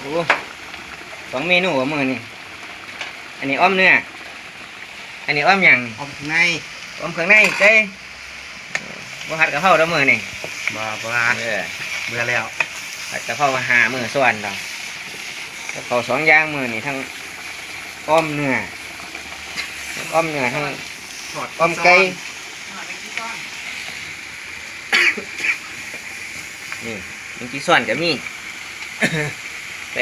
โอ้สองเมนูหัวมือนี่อันนี้อ้อมเนื้ออันนี้อ้อมหยังอมข้างในอ้อมเครื่องในเจ้บ่หัดกะเพราแล้วมือนี่บ่บ่เออเบื่อแล้วผัดกะเพรามาหามือส่วนดอกกะเพราสองอย่างมือนี่ทั้งอ้อมเนื้อทั้งอ้อมเนื้อทั้งถอดอ้อมไก่นี่มันกี่ส่วนก็มี ไป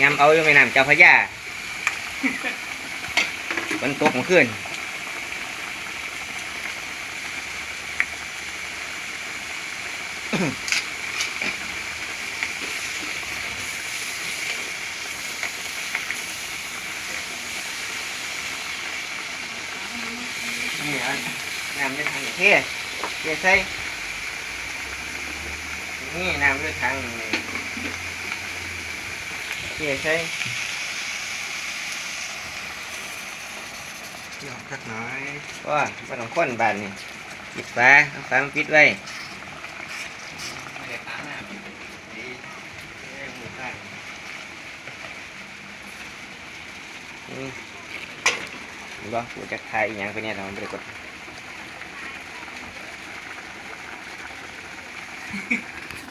ยำเอาอยู่ในน้ำเจ้าพระยาฝนตกเมื่อคืนนี่อันน้ำด้วยทางเท เทใส่นี่น้ำด้วยทางเทใส่หยอกสักหน่อยว่าบ้านของคนบ้านนี่ปิดฟ้าเอาฟ้ามาปิดไว้นี่เห็นบ่กูจะทายอหย่างไปเนี่ยเราไม่ได้กด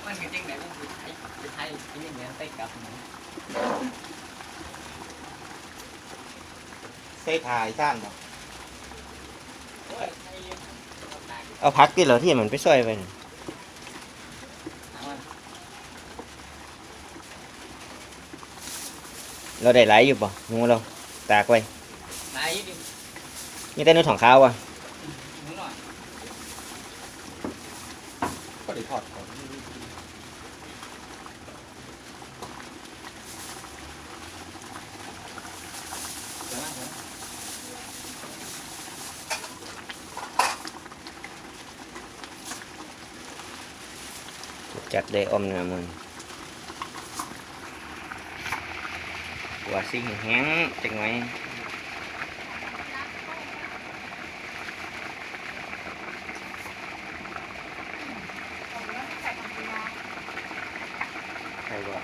มันก็จริงแหละมันคือไอ้จะไทยที่นี่เนี่ยไปกลับนะใส่ถ่ายซ่านบ่เอาพักที่เหราที่มันไปซอยไปเราได้หลายอยู่ป่ะงูเราตากไว้ตายดินี่แต่เนื้อถ่องข้าวอะ หนูหน่อย ก็ได้ถอดก่อน เดี๋ยวนะเดี๋ยวนะ จัดได้อมเนื้อมันว่าสิ่งแห้งจังไงใครบอก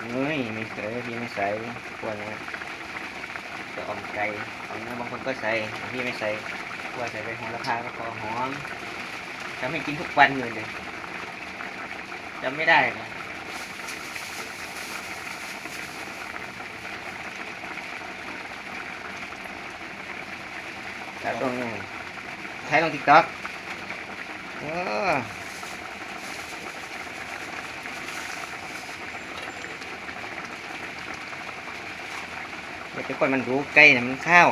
เฮ้ยไม่ใส่พี่ไม่ใส่พวกนี้จะอมไก่อมเนื้อบางคนก็ใส่พี่ไม่ใส่กลัวใส่ไปหอมราคาก็พอหอม จำให้กินทุกวันเลยเลยจำไม่ได้นะแต่ตรงนี้ใช้ลงติ๊กต็อกเออเดี๋ยวทุกคนมันรู้ใกล้นะมันข้าว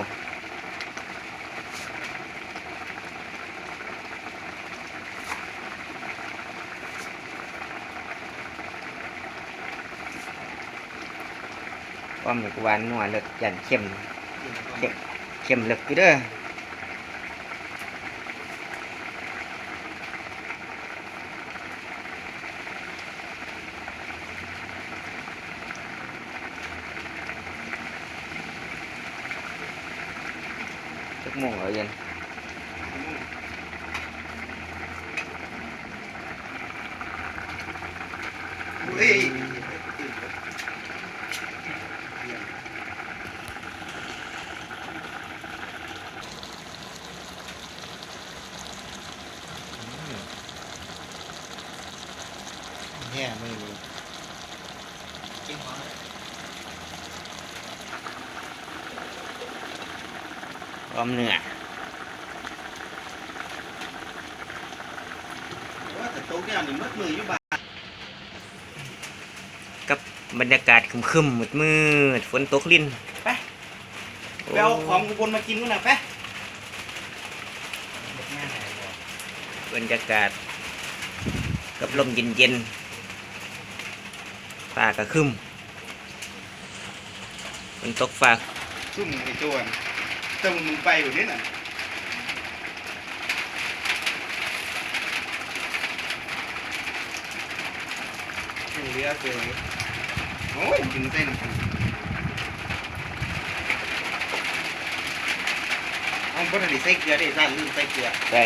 ความหมึกหวานนัวเลิกยันเข้มเข้มเลิกอยู่เด้อทุกโมงเหรอเย็นเฮ้ย แย่ไม่รู้ กินของ ความเหนื่อยว่าแต่โต๊ะเนี่ยนี่มัดมืออยู่บ้านกับบรรยากาศครึมๆมืดมืดๆฝนตกลิ้นไปไปเอาของอุบลมากินกันนะไปบรรยากาศ กับลมเย็นๆฟ้ากระครึมฝนตกฟ้าซุ่มไอ้โจรแต่มึงไปอยู่นี่น่ะเหลือเกินโอ้ยกินเต้นเอาบ่ได้ใส่เกลือได้ซ่านลืมใส่เกลือไป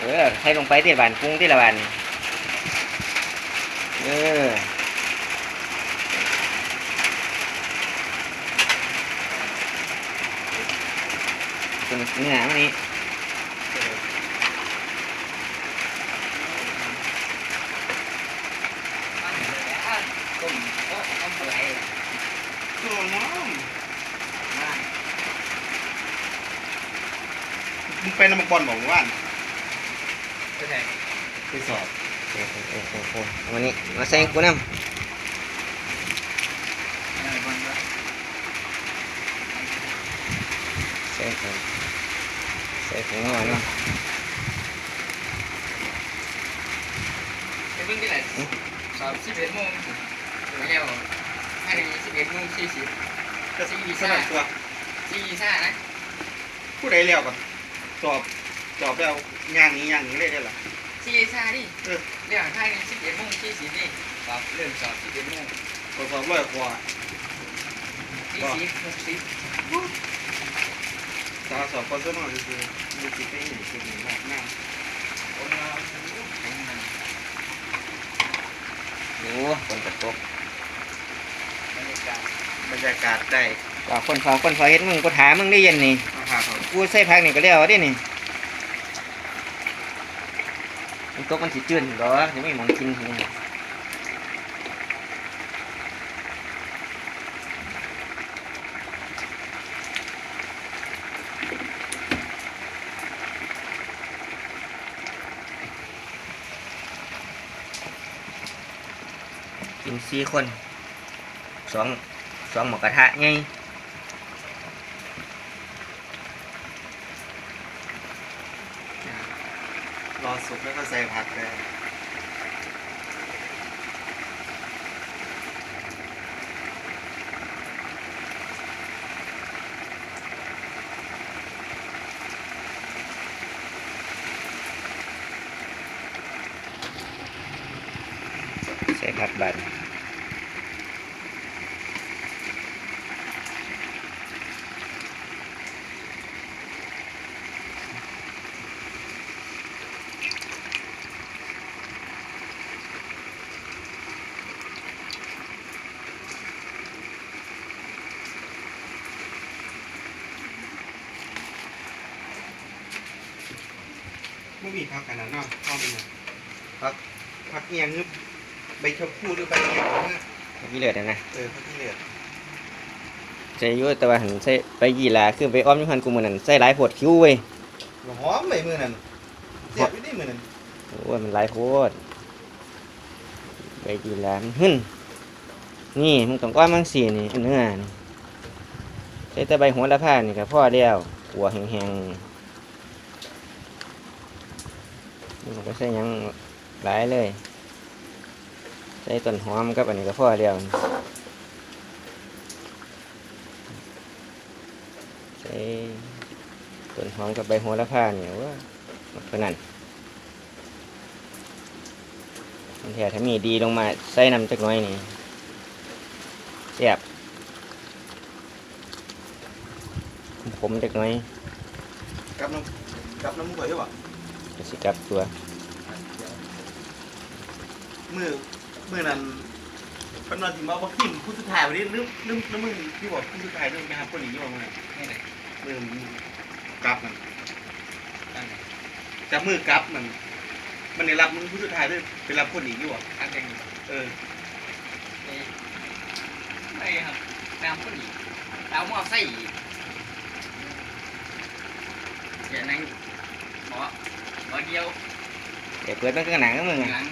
เออใช้ลงไปที่บานกุ้งที่ละบานเออ เนื้อมันนี่เออบ้านเลยอะต้มก็ต้มอะไรตัวน้องมามึงเป็นน้ำมันบอลบอกว่าก็ใช่ไปสอบโอ้โหโอ้โหโอ้โหเอามานี่มาใส่กูน้เออมันก็ำใส่ไปใส่ถุงหน่อยเนะไปเบิ่งที่ไหนสอบสิบเอ็ดโมงแล้วให้ในสิบเอ็ดโมงสี่สิบก็สนั่นตัวสี่ซ่านะผู้ใดเลี้ยวกับสอบสอบแล้วย่างนี้ย่างนี้เลยได้หรอสี่ซ่าดิเออเรื่องให้ในสิบเอ็ดโมงสี่สิบนี่สอบเริ่มสอบสิบเอ็ดโมงสอสอบร้อยกว่าสี่สิบหกสิบ สอบสอบคนสมองคือมีสิทธิ์ได้หนึ่งสิทธิ์หนึ่งแบบนั่งคนเราแข็งมันดูคนกระตกบรรยากาศบรรยากาศได้ว่าคนฟ้าคนฟ้าเฮ็ดมึงกูถามมึงได้เย็นนี่อาหารเขากูใส่พักนี่ก็แล้วได้นี่มันตกมันสิจืดหรอจะไม่มองกินที นี้กินสี่คนสองสองหมอกระทะไงรอสุกแล้วก็ใส่ผักเลยใส่ผักบัน ไม่มีผักกันนะเนาะข้าวเป็นไงผักผักเอียงหรือใบชะพูหรือใบเอียงเนี่ยพี่เลือดนะนะเออผักที่เหลือใส่อยุ่แต่ว่าหันใส่ไปยีหลาคือไปอ้อมอยุหันกูมือนั่นใส่หลายโพดคิ้วเว้ยหอมใบมือนั่นเสียบไม่ได้มือนั่นโอ้ยมันหลายโพดไปยีหลามันหึ่นนี่มึงต้องก้อนมังสีนี่เนื้อนี่ใส่แต่ใบโหัวละผ้านี่ก็พ่อเดียวหัวแห้งๆนี่ มันก็ใส่ยังหลายเลยใส่ต้นหอมกับอันนี้ก็พอเดียวใส่ต้นหอมกับใบโหัวละผ้าเนี่ยว่ามันขนาดมันแถถ้ามีดีลงมาใส่น้ำจักหน้อยนี่แซ่บผมจักหน้อยกับน้ำกับน้ำมือก่อยด้วยป่ะ ก็สิกลับตัวมือมือนั้นเป็นวันที่มาบอกพิมพ์ผู้สุดท้ายวันนี้ลืมลืมลืมมือที่บอกผู้สุดท้ายลืมไปหาคนหนีที่บอกมือนี่ไหนมือกลับมันตั้งไหนจับมือกลับมัน มันได้รับมือผู้สุดท้ายด้วยไปรับคนหนีที่บอกตั้งแต่เออไม่ครับน้ำข้นอีกเอาหม้อไส้อีกเดี๋ยนั่งขอขอ เดียวเดี๋ยวเปิดมันก็หนังกับมึงหอะลัง